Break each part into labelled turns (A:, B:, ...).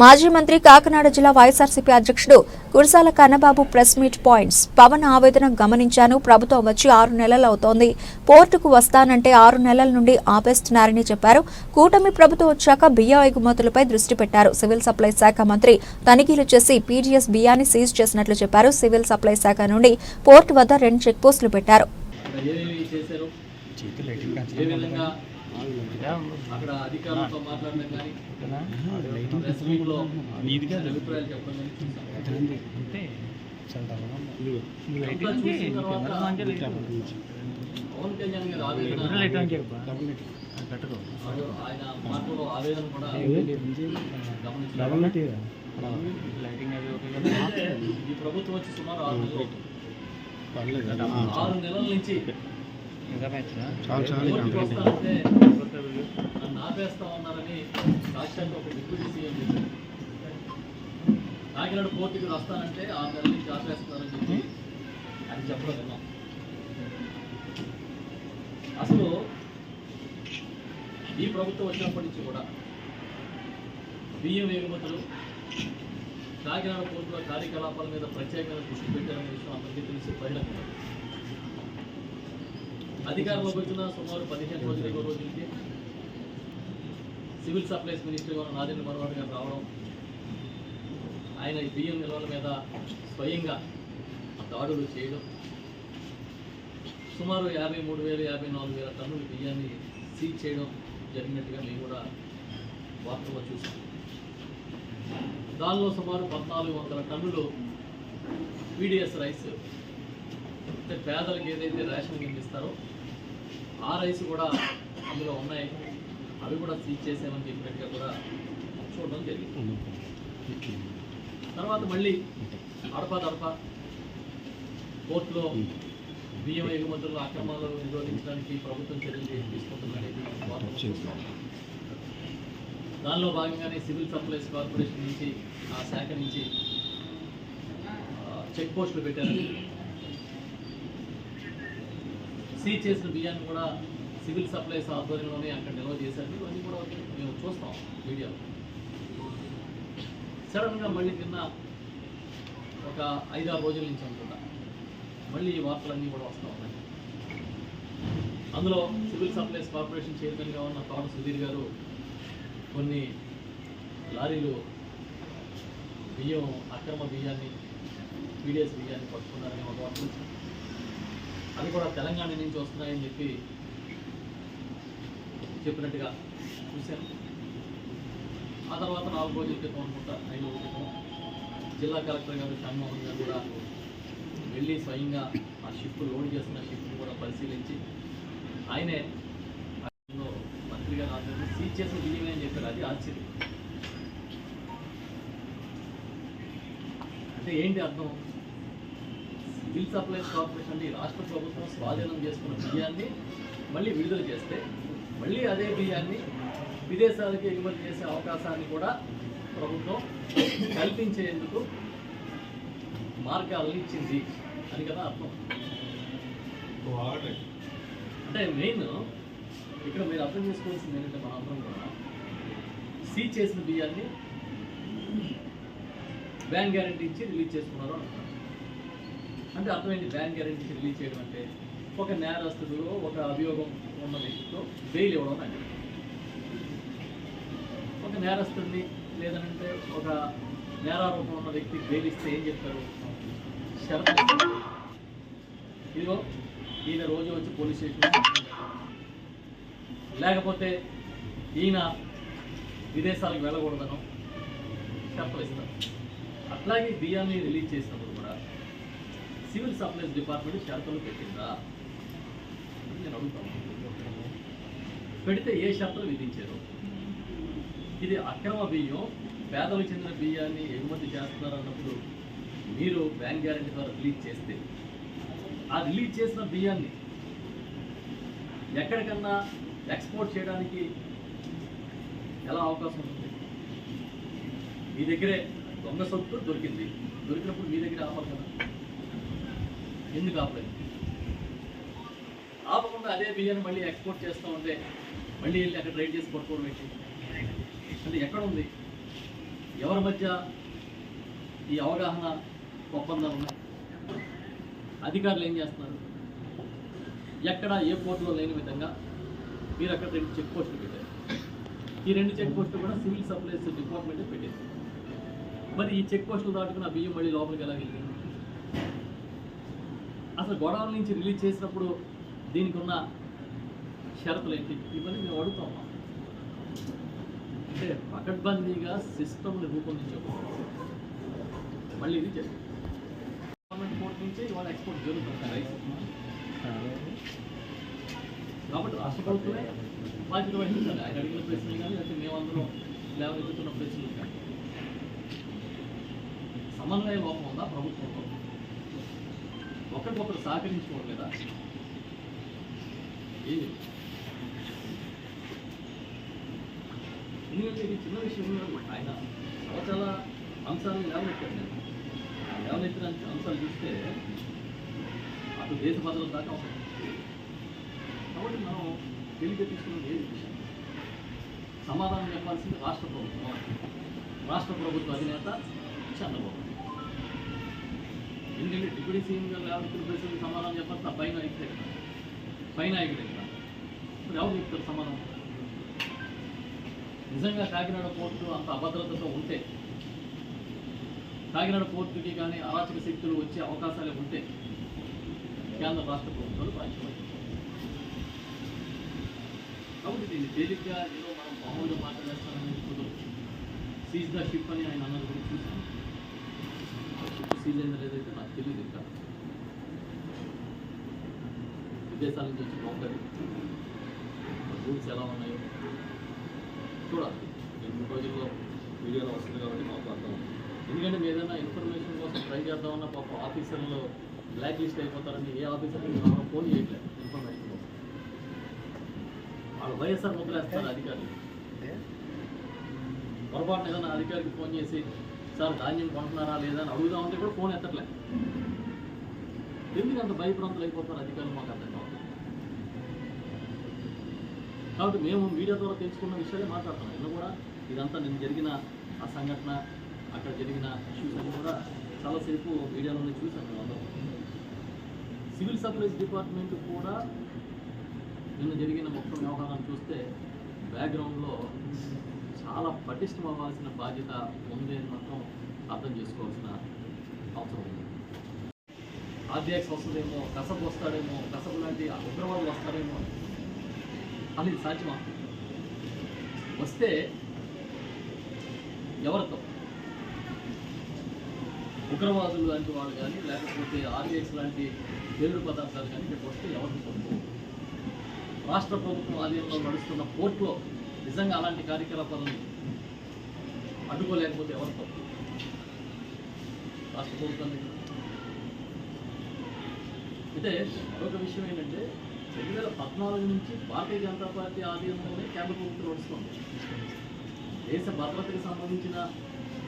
A: మాజీ మంత్రి కాకినాడ జిల్లా వైఎస్ఆర్సీపీ అధ్యక్షుడు Kurasala Kannababu press meet points. Pawan ఆవేదన గమనించాను. ప్రభుత్వం వచ్చి ఆరు నెలలు అవుతోంది. పోర్టుకు వస్తానంటే ఆరు నెలల నుండి ఆపేస్తున్నారని చెప్పారు. కూటమి ప్రభుత్వం వచ్చాక బియ్యం ఎగుమతులపై దృష్టి పెట్టారు. సివిల్ సప్లై శాఖ మంత్రి తనిఖీలు చేసి పీజీఎస్ బియ్యాన్ని సీజ్ చేసినట్లు చెప్పారు. సివిల్ సప్లై శాఖ నుండి పోర్టు వద్ద రెండు చెక్ పోస్టులు పెట్టారు
B: అక్కడ అధికారులతో మాట్లాడడం కానీ ప్రెస్ మీట్లో అభిప్రాయాలు చెప్పడం. కానీ చూసాం. అంతా చూసిన తర్వాత పవన్ కళ్యాణ్ గారి ఆవేదన ఆయన మాటలో ఆవేదన కూడా గమనించారు ఈ ప్రభుత్వం వచ్చి సుమారు ఆరు నెలలు. ఆరు నెలల నుంచి కోర్టుకు వస్తానంటే నన్ను ఆపేస్తా ఉన్నారని సాక్షాత్ ఒక డిప్యూటీ సీఎం చెప్పారు. కాకినాడ కోర్టుకి వస్తానంటే ఆరు నెలల నుంచి ఆపేస్తున్నారని చెప్పి అది చెప్పడం అసలు ఈ ప్రభుత్వం వచ్చినప్పటి నుంచి కూడా బియ్యం ఎగుమతులు కాకినాడ పోర్టుల కార్యకలాపాల మీద ప్రత్యేకంగా దృష్టి పెట్టారనే విషయం అందరికీ తెలిసి బహిరంగం అధికారంలోకి వచ్చిన సుమారు పదిహేను రోజులు ఇరవై రోజులకి సివిల్ సప్లైస్ మినిస్టర్ గారు నాదెండ్ల మనోహర్ గారు రావడం ఆయన ఈ బియ్యం నిల్వల మీద స్వయంగా దాడులు చేయడం సుమారు యాభై మూడు వేలు యాభై నాలుగు వేల టన్నుల బియ్యాన్ని సీజ్ చేయడం జరిగినట్టుగా మేము కూడా వార్తల్లో చూసాం దానిలో సుమారు పద్నాలుగు వందల టన్నులు పీడిఎస్ రైస్ అంటే పేదలకు ఏదైతే రేషన్ కింద ఇస్తారో ఆ రైస్ కూడా అందులో ఉన్నాయి. అవి కూడా సీజ్ చేసామని చెప్పినట్టుగా కూడా చూడడం జరిగింది. తర్వాత మళ్ళీ అడపా దడప కోర్టులో బియ్యం ఎగుమతులు అక్రమాలు నిరోధించడానికి ప్రభుత్వం చర్యలు తీసుకుంటుందనేది దానిలో భాగంగానే సివిల్ సప్లైస్ కార్పొరేషన్ నుంచి ఆ శాఖ నుంచి చెక్ పోస్టులు పెట్టారని సీజ్ చేసిన బియ్యాన్ని కూడా సివిల్ సప్లైస్ ఆధ్వర్యంలోనే అక్కడ నిల్వ చేశారు. ఇవన్నీ కూడా మేము చూస్తాం వీడియోలో సడన్గా మళ్ళీ నిన్న ఒక ఐదారు రోజుల నుంచి అనుకుంటా. మళ్ళీ ఈ వార్తలన్నీ కూడా వస్తూ ఉన్నాయి. అందులో సివిల్ సప్లైస్ కార్పొరేషన్ చైర్మన్గా ఉన్న తోట సుధీర్ గారు కొన్ని లారీలు బియ్యం అక్రమ బియ్యాన్ని పీడిఎస్ బియ్యాన్ని పట్టుకున్నారని ఒక వార్త వచ్చింది. అవి కూడా తెలంగాణ నుంచి వస్తున్నాయని చెప్పి చెప్పినట్టుగా చూశాను ఆ తర్వాత నాలుగు రోజుల క్రితం అనుకుంటా ఐదు రోజుల క్రితం జిల్లా కలెక్టర్ గారు షణ్మోహన్ గారు కూడా వెళ్ళి స్వయంగా ఆ షిప్ లోడ్ చేస్తున్న షిప్ని కూడా పరిశీలించి ఆయనే ఆయనలో మంత్రి గారు ఆధ్వర్యంలో సీజ్ చేసిన విజయమే అని చెప్పారు. అది ఆశ్చర్యం. అంటే ఏంటి అర్థం? సివిల్ సప్లైస్ కార్పొరేషన్ అంటే ఈ రాష్ట్ర ప్రభుత్వం స్వాధీనం చేసుకున్న బియ్యాన్ని మళ్ళీ విడుదల చేస్తే మళ్ళీ అదే బియ్యాన్ని విదేశాలకు ఎగుమతి చేసే అవకాశాన్ని కూడా ప్రభుత్వం కల్పించేందుకు మార్గాలను ఇచ్చింది అని కదా అర్థం. అంటే మెయిన్ ఇక్కడ మీరు అర్థం చేసుకోవాల్సింది ఏంటంటే మన అందరం కూడా సీజ్ చేసిన బియ్యాన్ని బ్యాంక్ గ్యారంటీ ఇచ్చి రిలీజ్ చేసుకున్నారు అంటున్నారు. అంటే అర్థం ఏంటి బ్యాంక్ గ్యారెంటీ రిలీజ్ చేయడం అంటే ఒక నేరస్తుడు ఒక అభియోగం ఉన్న వ్యక్తితో బెయిల్ ఇవ్వడం అంటే ఒక నేరస్తుడిని లేదంటే ఒక నేరారోపణ ఉన్న వ్యక్తికి బెయిల్ ఇస్తే ఏం చెప్తారు షరతు ఇదిగో ఈయన రోజు వచ్చి పోలీస్ స్టేషన్ లేకపోతే ఈయన విదేశాలకు వెళ్ళకూడదనో షరతులు ఇస్తారు. అట్లాగే బియ్యాన్ని రిలీజ్ చేసినప్పుడు కూడా సివిల్ సప్లైస్ డిపార్ట్మెంట్ షరతులు పెట్టిందా? అని నేను అడుగుతాను. పెడితే ఏ షరతులు విధించారు? ఇది అక్రమ బియ్యం పేదలకు చెందిన బియ్యాన్ని ఎగుమతి చేస్తున్నారు అన్నప్పుడు మీరు బ్యాంక్ గ్యారంటీ ద్వారా రిలీజ్ చేస్తే ఆ రిలీజ్ చేసిన బియ్యాన్ని ఎక్కడికన్నా ఎక్స్పోర్ట్ చేయడానికి ఎలా అవకాశం ఉంటుంది? మీ దగ్గరే దొంగ సొత్తు దొరికింది. దొరికినప్పుడు మీ దగ్గర ఆపాలి కదా ఎందుకు ఆపలేదు? ఆపకుండా అదే బియ్యాన్ని మళ్ళీ ఎక్స్పోర్ట్ చేస్తూ ఉంటే మళ్ళీ వెళ్ళి అక్కడ రైడ్ చేసి పట్టుకోవడం ఏంటి? అంటే ఎక్కడ ఉంది? ఎవరి మధ్య ఈ అవగాహన ఒప్పందాలు ఉన్నాయి? అధికారులు ఏం చేస్తున్నారు? ఎక్కడ ఏ పోర్టులో లేని విధంగా మీరు అక్కడ రెండు చెక్ పోస్టులు పెట్టారు. ఈ రెండు చెక్ పోస్టులు కూడా సివిల్ సప్లైస్ డిపార్ట్మెంటే పెట్టింది మరి ఈ చెక్ పోస్టులు దాటుకున్న బియ్యం మళ్ళీ లోపలికి ఎలా వెళ్ళింది? అసలు గొడవల నుంచి రిలీజ్ చేసినప్పుడు దీనికి ఉన్న షరతులు ఏంటి? ఇవన్నీ మేము అడుగుతాం. అంటే పకడ్బందీగా సిస్టమ్ని రూపొందించకూడదు మళ్ళీ ఇది చెప్పి. గవర్నమెంట్ కోర్ట్ నుంచి ఇవాళ ఎక్స్పోర్ట్ జరుగుతుంది రైస్. కాబట్టి రాష్ట్ర ప్రభుత్వమే బాధ్యత వహించాలి. ఆయన అడిగిన ప్రశ్నలు కానీ లేకపోతే మేము లేవనెత్తుతున్న ప్రశ్నలు కానీ. సమన్వయ లోపం ఉందా ప్రభుత్వంలో? ఒకరికొకరు సహకరించుకోవట్లేదా ఏది? ఎందుకంటే ఇది చిన్న విషయం ఆయన చాలా చాలా అంశాలను లేవనెత్తారు నేను ఆ లేవనెత్తిన అంశాలు చూస్తే అటు దేశ భద్రత దాకా ఉంటాయి కాబట్టి మనం తెలివిగా తీసుకున్నది ఏది విషయం? సమాధానం చెప్పాల్సింది రాష్ట్ర ప్రభుత్వం. రాష్ట్ర ప్రభుత్వ అధినేత చంద్రబాబు. ఎందుకంటే డిప్యూటీ సీఎం గారు లేకపోతే ప్రజలకు సమాధానం చెప్పాల్సిన పై నాయకుడు ఎక్కడ పై నాయకుడు ఎక్కడ ఇప్పుడు ఎవరు చెప్తారు సమాధానం? నిజంగా కాకినాడ పోర్టు అంత అభద్రతతో ఉంటే కాకినాడ పోర్టుకి కానీ అరాచక శక్తులు వచ్చే అవకాశాలు ఉంటే కేంద్ర రాష్ట్ర ప్రభుత్వాలు బాధ్యత కాబట్టి దీన్ని తేలిగ్గా ఏదో మనం మామూలుగా మాట్లాడేస్తామని కుదరదు సీజ్ ద షిప్ అని ఆయన అన్నది కూడా చూసాను అయిందో లేదైతే నాకు తెలియదు ఇంకా. విదేశాల నుంచి వచ్చి బొమ్మలు రూల్స్ ఎలా ఉన్నాయో? చూడాలి. మూడు రోజుల్లో వీడియోలో వస్తుంది కాబట్టి మాకు అర్థం. ఎందుకంటే మీరు ఏదైనా ఇన్ఫర్మేషన్ కోసం ట్రై చేద్దామన్నా పాప ఆఫీసర్లు బ్లాక్ లిస్ట్ అయిపోతారని ఏ ఆఫీసర్కి మనం ఫోన్ చేయట్లేదు ఇన్ఫర్మేషన్ కోసం. వాళ్ళు వైఎస్ఆర్ ముద్రేస్తారు అధికారులు. పొరపాటున ఏదైనా అధికారికి ఫోన్ చేసి సార్ ధాన్యం కొంటున్నారా లేదా అని అడుగుదామంటే కూడా ఫోన్ ఎత్తట్లే. ఎందుకు అంత భయభ్రాంతులు అయిపోతున్నారు అధికారులు? మాకు అర్థం కావాలి కాబట్టి మేము మీడియా ద్వారా తెలుసుకున్న విషయాలే మాట్లాడుతున్నాం. నిన్న కూడా ఇదంతా నేను జరిగిన ఆ సంఘటన అక్కడ జరిగిన ఇష్యూస్ అన్ని కూడా చాలాసేపు మీడియాలోనే చూసాను మేము అందరం. సివిల్ సప్లైస్ డిపార్ట్మెంట్ కూడా నిన్న జరిగిన మొత్తం వ్యవహారాన్ని చూస్తే బ్యాక్గ్రౌండ్లో చాలా పటిష్టం అవ్వాల్సిన బాధ్యత ఉంది అని మాత్రం అర్థం చేసుకోవాల్సిన అవసరం ఉంది. ఆర్డీఎక్స్ వస్తుందేమో కసబు వస్తాడేమో కసపు లాంటి ఉగ్రవాదులు వస్తాడేమో అని. సాధ్యమా? వస్తే ఎవరితో ఉగ్రవాదులు లాంటి వాళ్ళు కానీ లేకపోతే ఆర్డీఎక్స్ లాంటి పేరు పదార్థాలు కానీ ఇక్కడికి వస్తే ఎవరికి రాష్ట్ర ప్రభుత్వం ఆధీనంలో నడుస్తున్న పోర్టులో నిజంగా అలాంటి కార్యకలాపాలను అడ్డుకోలేకపోతే ఎవరు తప్పు? రాష్ట్ర ప్రభుత్వం దగ్గర అయితే మరొక విషయం ఏంటంటే రెండు వేల పద్నాలుగు నుంచి భారతీయ జనతా పార్టీ ఆధీనంలోనే కేంద్ర ప్రభుత్వం నడుస్తుంది. దేశ భద్రతకు సంబంధించిన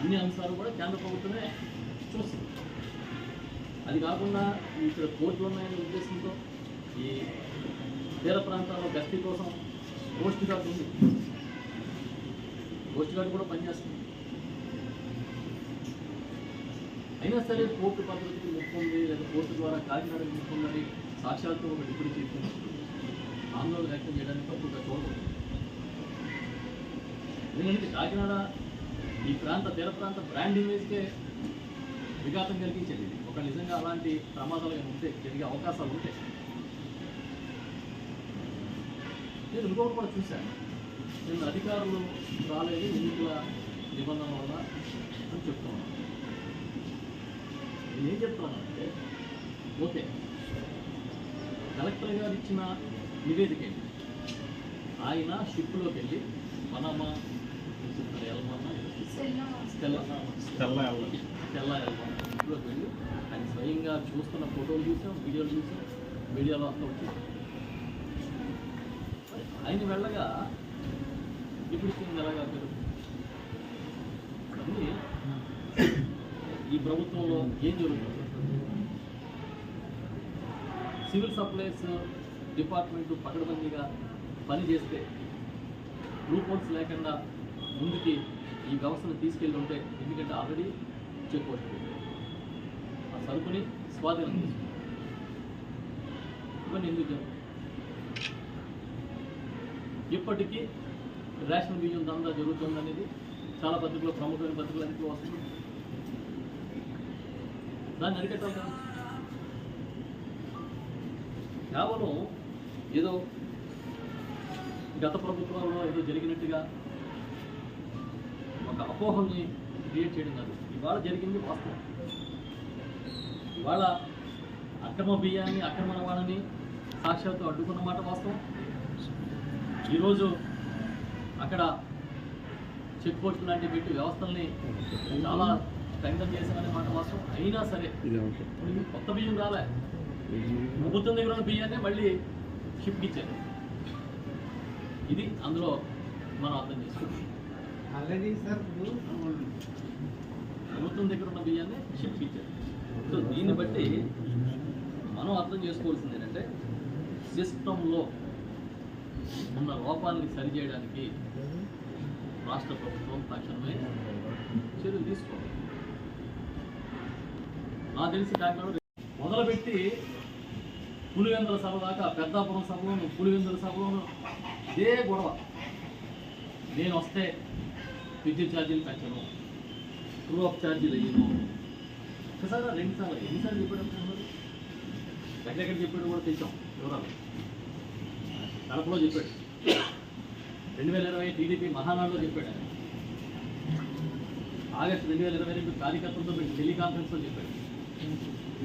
B: అన్ని అంశాలు కూడా కేంద్ర ప్రభుత్వమే చూస్తుంది. అది కాకుండా ఇక్కడ కోర్టులు ఉన్నాయనే ఉద్దేశంతో ఈ తీర ప్రాంతాల్లో గస్తీ కోసం కోస్ట్ గార్డ్ ఉంది. కోస్ట్ గార్డ్ కూడా పనిచేస్తుంది. అయినా సరే కోర్టు పద్ధతికి ముక్కుంది లేదా కోర్టు ద్వారా కాకినాడకి ముక్కుందని సాక్ష్యాలతో సాక్షాత్తు ఒక డిప్యూటీ చీఫ్ ఆందోళన వ్యక్తం చేయడానికి తప్పుగా చూడకూడదు ఎందుకంటే కాకినాడ ఈ ప్రాంత తీర ప్రాంత బ్రాండ్ ఇమేజ్కే విఘాతం కలిగించేది. ఒక నిజంగా అలాంటి ప్రమాదాలు ఉంటే జరిగే అవకాశాలు ఉంటాయి నేను ఇంకొకటి కూడా చూశాను. నేను అధికారులు రాలేదు ఎన్నికల నిబంధనల వల్ల అని చెప్తున్నాను. నేను ఏం చెప్తానంటే ఓకే కలెక్టర్ గారు ఇచ్చిన నివేదిక ఏంటి ఆయన షిప్లోకి వెళ్ళి మనమ్మ ఎల్మన్న
C: తెల్ల
B: తెల్ల ఎల్మన్న షిప్లోకి వెళ్ళి ఆయన స్వయంగా చూస్తున్న ఫోటోలు చూసాం వీడియోలు చూసాం మీడియాలో అంతా వచ్చింది ఆయన వెళ్ళగా ఇప్పుడు ఎలాగా పెరుగుతుంది ఈ ప్రభుత్వంలో ఏం జరుగుతుంది? సివిల్ సప్లైస్ డిపార్ట్మెంట్ పకడ్బందీగా పని చేస్తే రూపోర్ట్స్ లేకుండా ముందుకి ఈ వ్యవస్థను తీసుకెళ్ళి ఉంటే ఎందుకంటే ఆల్రెడీ చెక్ పోస్ట్ ఆ సరుకుని స్వాధీనం చేసుకున్నారు ఇవన్నీ ఎందుకు ఇప్పటికీ రేషన్ బియ్యం దందా జరుగుతుంది అనేది చాలా పత్రికలు ప్రముఖమైన పత్రికలు అనేది వస్తుంది. దాన్ని అరికట్టాలి కదా. కేవలం ఏదో గత ప్రభుత్వంలో ఏదో జరిగినట్టుగా ఒక అపోహల్ని క్రియేట్ చేయడం కాదు. ఇవాళ జరిగింది వాస్తవం. ఇవాళ అక్రమ బియ్యాన్ని అక్రమ వాళ్ళని సాక్ష్యాలతో అడ్డుకున్న మాట వాస్తవం. ఈరోజు అక్కడ చెక్ పోస్ట్ లాంటి పెట్టి వ్యవస్థల్ని చాలా స్ట్రెంగ్తన్ చేశామనే మాట వాస్తవం అయినా సరే. కొత్త బియ్యం రాలే. ప్రభుత్వం దగ్గర ఉన్న బియ్యాన్ని మళ్ళీ షిఫ్ట్ ఇచ్చారు. ఇది అందులో మనం అర్థం చేసుకోవాలి
C: ఆల్రెడీ సార్
B: ప్రభుత్వం దగ్గర ఉన్న బియ్యాన్ని షిఫ్ట్ ఇచ్చారు. సో దీన్ని బట్టి మనం అర్థం చేసుకోవాల్సింది ఏంటంటే సిస్టంలో ఉన్న లోపాలని సరిచేయడానికి రాష్ట్ర ప్రభుత్వం తక్షణమే చర్యలు తీసుకోవాలి. నా తెలిసి కాకినాడ మొదలుపెట్టి పులివెందుల సభ దాకా పెద్దాపురం సభలోను పులివెందుల సభలోను ఇదే గొడవ. నేను వస్తే విద్యుత్ ఛార్జీలు పెంచను క్రూఅప్ ఛార్జీలు అయ్యను ఒకసారి రెండుసార్లు ఎన్నిసార్లు చెప్పాడు అనుకుంటున్నారు ఎక్కడెక్కడ చెప్పాడు కూడా తెచ్చాం వివరాలు. కడపలో చెప్పాడు. రెండు వేల ఇరవై టీడీపీ మహానాడులో చెప్పాడు ఆగస్టు రెండు వేల ఇరవై రెండు కార్యకర్తలతో పెట్టి టెలికాన్ఫరెన్స్లో చెప్పాడు.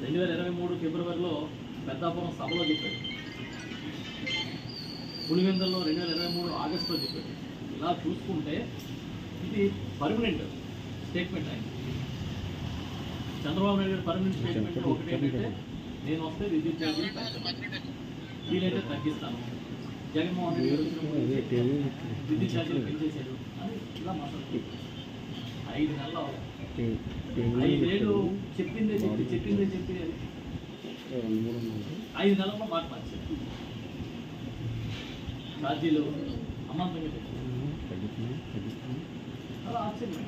B: రెండు వేల ఇరవై మూడు ఫిబ్రవరిలో పెద్దాపురం సభలో చెప్పాడు. పులివెందుల్లో రెండు వేల ఇరవై మూడు ఆగస్టులో చెప్పాడు. ఇలా చూసుకుంటే ఇది పర్మనెంట్ స్టేట్మెంట్ ఆయన. చంద్రబాబు నాయుడు గారి పర్మనెంట్ స్టేట్మెంట్ ఒకటి ఏంటంటే నేను వస్తే విద్యుత్ ఛార్జీలు పెంచను వీలైతే తగ్గిస్తాను. జగన్మోహన్ రెడ్డి విద్యుత్ ఛార్జీలు పెంచేశాడు అని ఇలా మాట్లాడుతుంది ఐదు నెలలు. ఐదేళ్ళు చెప్పిందే చెప్పి చెప్పిందే చెప్పి ఐదు నెలల్లో మాట మార్చారు ఛార్జీలు అమాంతంగా చాలా ఆశ్చర్యం.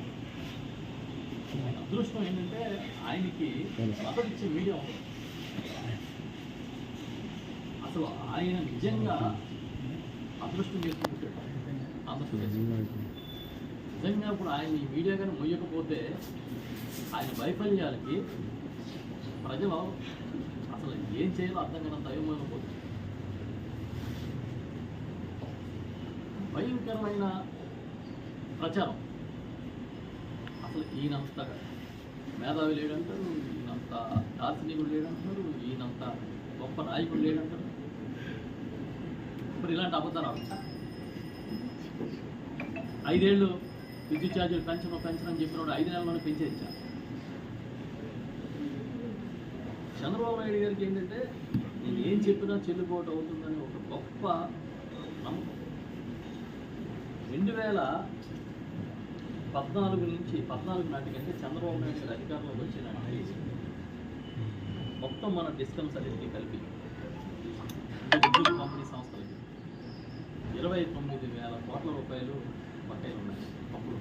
B: అదృష్టం ఏంటంటే ఆయనకి మద్దతు ఇచ్చే మీడియా అసలు ఆయన నిజంగా అదృష్టం చేసుకుంటాడు. ఆంధ్రప్రదేశ్ నిజంగా ఇప్పుడు ఆయన ఈ మీడియా కానీ మొయ్యకపోతే ఆయన వైఫల్యాలకి ప్రజలు అసలు ఏం చేయాలో అర్థం కానంత దయమైపోతుంది భయంకరమైన ప్రచారం. అసలు ఈయనంత మేధావి లేడంటారు ఈయనంత దార్శనికుడు లేడంటారు ఈయనంత గొప్ప నాయకుడు లేడంటారు. కాబట్టి ఇలాంటి అబద్ధాలు ఆడుతున్నారు ఐదేళ్ళు విద్యుత్ ఛార్జీలు పెంచను పెంచను అని చెప్పినప్పుడు ఐదు నెలల్లోనే పెంచేయించారు చంద్రబాబు నాయుడు గారికి ఏంటంటే నేను ఏం చెప్పినా చెల్లుబాటు అవుతుందని ఒక గొప్ప నమ్మకం. రెండు వేల పద్నాలుగు నుంచి పద్నాలుగు నాటికంటే చంద్రబాబు నాయుడు గారు అధికారంలోకి వచ్చిన మొత్తం మన డిస్కమ్స్ అన్నింటినీ కలిపి కంపెనీ విద్యుత్ పంపిణీ సంస్థలకి ఇరవై తొమ్మిది వేల కోట్ల రూపాయలు బకాయిలు ఉన్నాయి. అప్పుడు